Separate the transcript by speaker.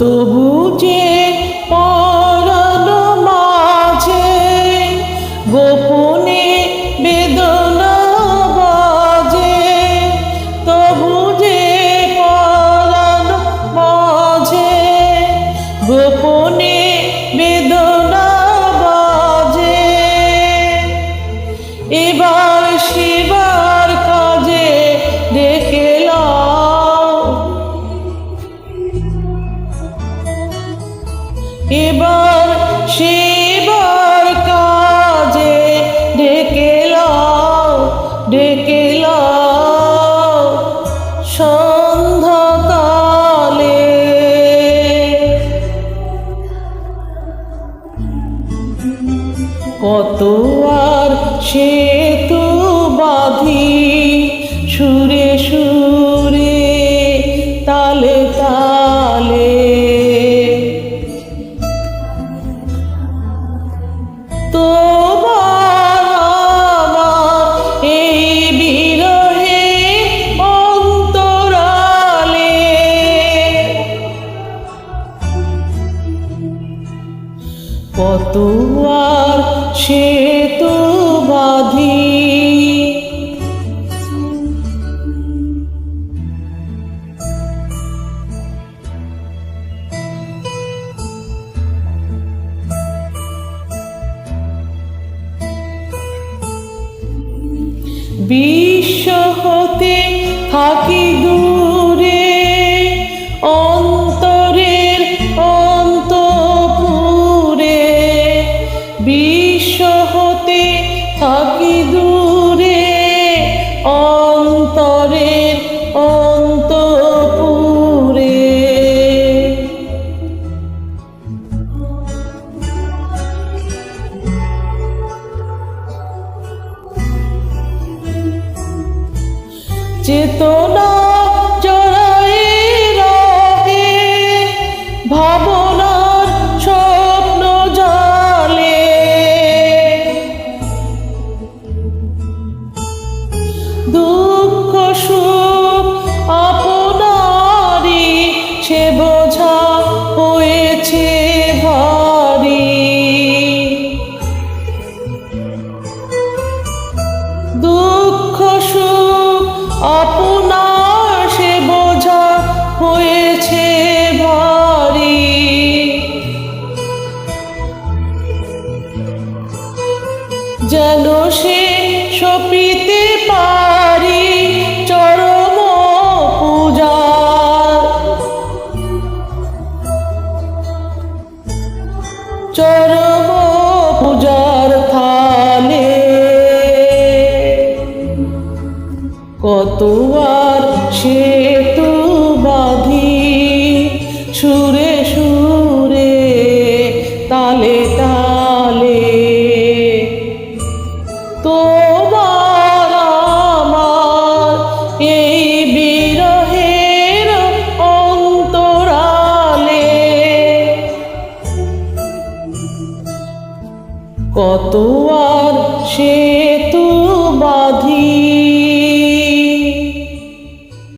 Speaker 1: তবু যে এবার সেবার কাজে ডেকে লাও ডেকে লাও সন্ধ্যাকালে। কত আর সেতু বাঁধি, সুরে সুরে তালে কত আর সে তো বাঁধি। বিশ্ব হতে থাকি চেতনা চড়াই রহে। ভাবনার স্বপ্ন জালে। দুঃখ সুখ আপনারই সে পারি চরম পূজা। চরম পূজার থালে কত আর সেতু বাঁধি সুরে সুরে, তালে তালে। তোমার কত আর সে